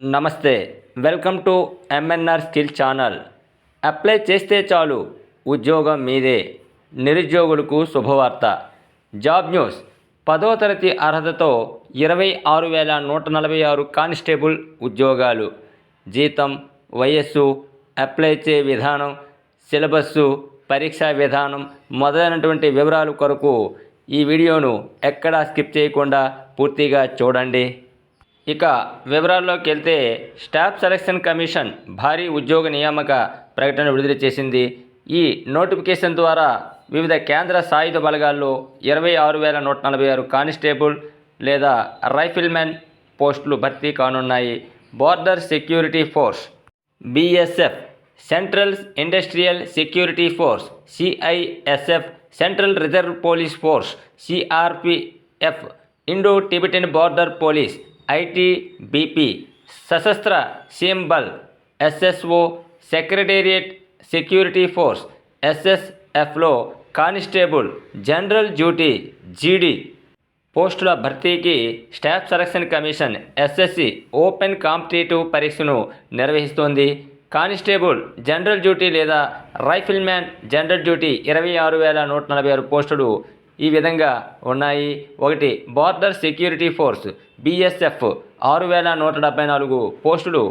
నమస్తే welcome to MNR skill channel apply చేస్తే చాలు ఉద్యోగం మీదే. నిరుద్యోగులకు శుభవార్త. Job news. పదో తరగతి అర్హతతో ఇరవై ఆరు వేల నూట నలభై ఆరు కానిస్టేబుల్ ఉద్యోగాలు. జీతం వయస్సు అప్లై చే విధానం సిలబస్సు పరీక్షా విధానం మొదలైనటువంటి వివరాలు కొరకు ఈ వీడియోను ఎక్కడా స్కిప్ చేయకుండా పూర్తిగా చూడండి. ఇక వివరాల్లోకి వెళ్తే స్టాఫ్ సెలక్షన్ కమిషన్ భారీ ఉద్యోగ నియామక ప్రకటన విడుదల చేసింది. ఈ నోటిఫికేషన్ ద్వారా వివిధ కేంద్ర సాయుధ బలగాల్లో ఇరవై ఆరు వేల నూట నలభై ఆరు కానిస్టేబుల్ లేదా రైఫిల్మెన్ పోస్టులు భర్తీ కానున్నాయి. Border security force BSF central industrial security force CISF central reserve police force CRPF Indo Tibetan border police ITBP Sashastra Seema Bal SSB secretariat security force ఎస్ఎస్ఎఫ్లో constable general duty GD పోస్టుల భర్తీకి staff selection commission SSC open competitive పరీక్షను నిర్వహిస్తోంది. Constable general duty లేదా రైఫిల్మ్యాన్ general duty ఇరవై ఆరు వేల నూట నలభై ఆరు పోస్టులు ఈ విధంగా ఉన్నాయి. ఒకటి బార్డర్ సెక్యూరిటీ ఫోర్స్ బీఎస్ఎఫ్ ఆరు వేల నూట డెబ్బై నాలుగు పోస్టులు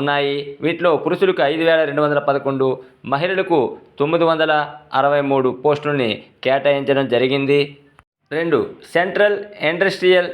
ఉన్నాయి. వీటిలో పురుషులకు ఐదు వేల రెండు వందల పదకొండు మహిళలకు తొమ్మిది వందల అరవై మూడు పోస్టులని కేటాయించడం జరిగింది. రెండు సెంట్రల్ ఇండస్ట్రియల్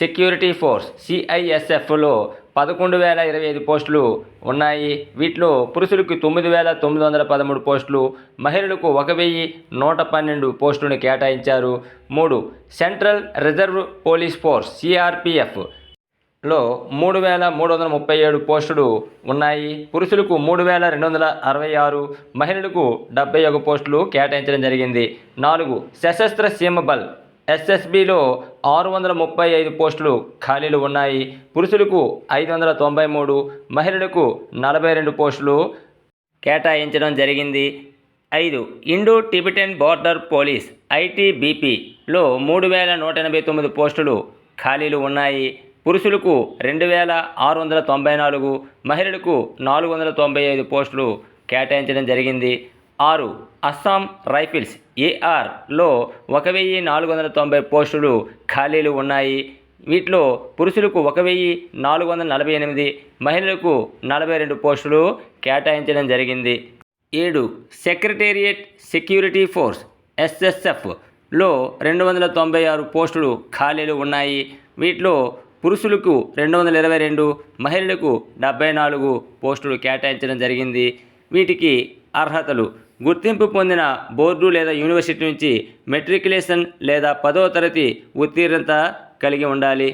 సెక్యూరిటీ ఫోర్స్ సిఐఎస్ఎఫ్లో పదకొండు వేల ఇరవై ఐదు పోస్టులు ఉన్నాయి. వీటిలో పురుషులకు తొమ్మిది వేల తొమ్మిది వందల పదమూడు పోస్టులు మహిళలకు ఒక వెయ్యి నూట పన్నెండు పోస్టులను కేటాయించారు. మూడు సెంట్రల్ రిజర్వ్ పోలీస్ ఫోర్స్ సిఆర్పిఎఫ్లో మూడు వేల మూడు వందల ముప్పై ఏడు పోస్టులు ఉన్నాయి. పురుషులకు మూడు వేల రెండు వందల అరవై ఆరు మహిళలకు డెబ్బై ఒక పోస్టులు కేటాయించడం జరిగింది. నాలుగు సశస్త్ర సీమ బల్ ఎస్ఎస్బిలో ఆరు వందల ముప్పై ఐదు పోస్టులు ఖాళీలు ఉన్నాయి. పురుషులకు ఐదు వందల తొంభై మూడు మహిళలకు నలభై రెండు పోస్టులు కేటాయించడం జరిగింది. ఐదు ఇండో టిబెటన్ బార్డర్ పోలీస్ ఐటీబీపీలో మూడు వేల నూట ఎనభై తొమ్మిది పోస్టులు ఖాళీలు ఉన్నాయి. పురుషులకు రెండు వేల ఆరు వందల తొంభై నాలుగు మహిళలకు నాలుగు వందల తొంభై ఐదు పోస్టులు కేటాయించడం జరిగింది. ఆరు అస్సాం రైఫిల్స్. ఏఆర్లో ఒక వెయ్యి నాలుగు వందల తొంభై పోస్టులు ఖాళీలు ఉన్నాయి. వీటిలో పురుషులకు ఒక వెయ్యి నాలుగు వందల నలభై ఎనిమిది మహిళలకు నలభై రెండు పోస్టులు కేటాయించడం జరిగింది. ఏడు సెక్రటేరియట్ సెక్యూరిటీ ఫోర్స్ ఎస్ఎస్ఎఫ్లో రెండు వందల తొంభై ఆరు పోస్టులు ఖాళీలు ఉన్నాయి. వీటిలో పురుషులకు రెండు వందల ఇరవై రెండు మహిళలకు డెబ్బై నాలుగు పోస్టులు కేటాయించడం జరిగింది. వీటికి అర్హతలు. గుర్తింపు పొందిన బోర్డు లేదా యూనివర్సిటీ నుంచి మెట్రికులేషన్ లేదా పదో తరగతి ఉత్తీర్ణత కలిగి ఉండాలి.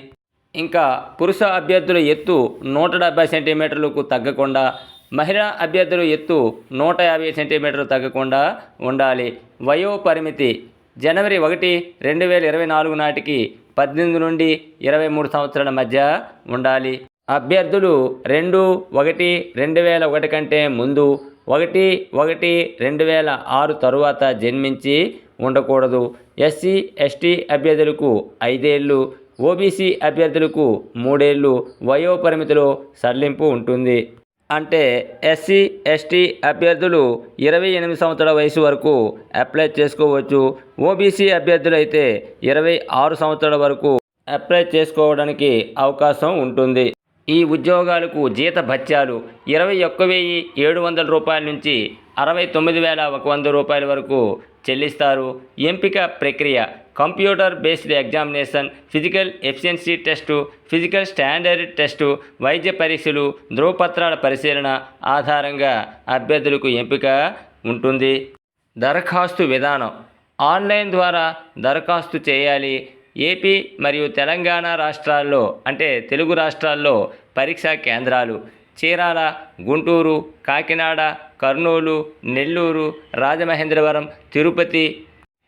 ఇంకా పురుష అభ్యర్థుల ఎత్తు నూట డెబ్బై సెంటీమీటర్లకు తగ్గకుండా మహిళా అభ్యర్థుల ఎత్తు నూట యాభై సెంటీమీటర్లు తగ్గకుండా ఉండాలి. వయో పరిమితి జనవరి ఒకటి రెండు వేల ఇరవై నాలుగు నాటికి పద్దెనిమిది నుండి ఇరవై మూడు సంవత్సరాల మధ్య ఉండాలి. అభ్యర్థులు రెండు ఒకటి రెండు వేల ఒకటి కంటే ముందు ఒకటి ఒకటి రెండు వేల ఆరు తరువాత జన్మించి ఉండకూడదు. ఎస్సీ ఎస్టీ అభ్యర్థులకు ఐదేళ్ళు ఓబీసీ అభ్యర్థులకు మూడేళ్ళు వయోపరిమితిలో సడలింపు ఉంటుంది. అంటే ఎస్సీ ఎస్టీ అభ్యర్థులు ఇరవై ఎనిమిది సంవత్సరాల వయసు వరకు అప్లై చేసుకోవచ్చు. ఓబీసీ అభ్యర్థులు అయితే ఇరవై ఆరు సంవత్సరాల వరకు అప్లై చేసుకోవడానికి అవకాశం ఉంటుంది. ఈ ఉద్యోగాలకు జీత భత్యాలు ఇరవై ఒక్క వెయ్యి ఏడు వందల రూపాయల నుంచి అరవై తొమ్మిది వేల ఒక వంద రూపాయల వరకు చెల్లిస్తారు. ఎంపిక ప్రక్రియ computer based examination physical efficiency test physical standard test వైద్య పరీక్షలు ధృవపత్రాల పరిశీలన ఆధారంగా అభ్యర్థులకు ఎంపిక ఉంటుంది. దరఖాస్తు విధానం. ఆన్లైన్ ద్వారా దరఖాస్తు చేయాలి. ఏపీ మరియు తెలంగాణ రాష్ట్రాల్లో అంటే తెలుగు రాష్ట్రాల్లో పరీక్షా కేంద్రాలు. చీరాల గుంటూరు కాకినాడ కర్నూలు నెల్లూరు రాజమహేంద్రవరం తిరుపతి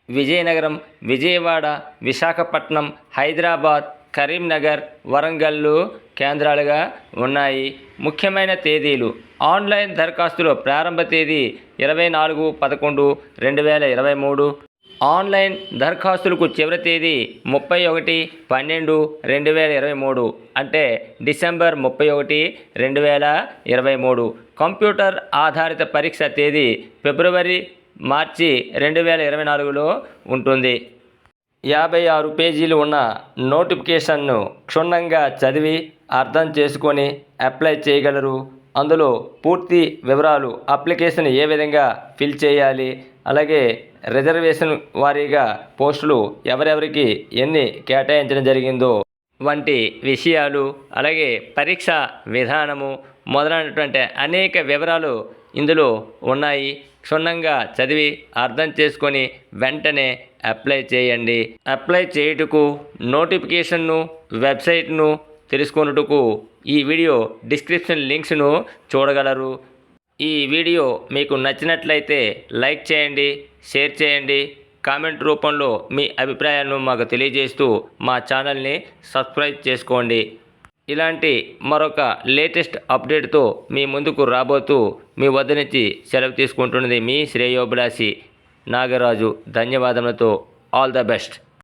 విజయనగరం విజయవాడ విశాఖపట్నం హైదరాబాద్ కరీంనగర్ వరంగల్లు కేంద్రాలుగా ఉన్నాయి. ముఖ్యమైన తేదీలు. ఆన్లైన్ దరఖాస్తులో ప్రారంభ తేదీ ఇరవై నాలుగు పదకొండు రెండు వేల ఇరవై మూడు. ఆన్లైన్ దరఖాస్తులకు చివరి తేదీ ముప్పై ఒకటి పన్నెండు రెండు వేల ఇరవై మూడు అంటే డిసెంబర్ ముప్పై ఒకటి రెండు వేల ఇరవై మూడు. కంప్యూటర్ ఆధారిత పరీక్ష తేదీ ఫిబ్రవరి మార్చి రెండు వేల ఇరవై నాలుగులో ఉంటుంది. యాభై ఆరు పేజీలు ఉన్న నోటిఫికేషన్ను క్షుణ్ణంగా చదివి అర్థం చేసుకొని అప్లై చేయగలరు. అందులో పూర్తి వివరాలు అప్లికేషన్ ఏ విధంగా ఫిల్ చేయాలి అలాగే రిజర్వేషన్ వారీగా పోస్టులు ఎవరెవరికి ఎన్ని కేటాయించడం జరిగిందో వంటి విషయాలు అలాగే పరీక్ష విధానము మొదలైనటువంటి అనేక వివరాలు ఇందులో ఉన్నాయి. క్షుణ్ణంగా చదివి అర్థం చేసుకొని వెంటనే అప్లై చేయండి. అప్లై చేయుటకు నోటిఫికేషన్ను వెబ్సైట్ను తెలుసుకొనుటకు ఈ వీడియో డిస్క్రిప్షన్ లింక్స్ను చూడగలరు. ఈ వీడియో మీకు నచ్చినట్లయితే లైక్ చేయండి షేర్ చేయండి కామెంట్ రూపంలో మీ అభిప్రాయాలను మాకు తెలియజేస్తూ మా ఛానల్ని సబ్స్క్రైబ్ చేసుకోండి. ఇలాంటి మరొక లేటెస్ట్ అప్డేట్తో మీ ముందుకు రాబోతూ మీ వద్ద నుంచి సెలవు తీసుకుంటున్నది మీ శ్రేయోభిలాషి. నాగరాజు ధన్యవాదములతో ఆల్ ద బెస్ట్.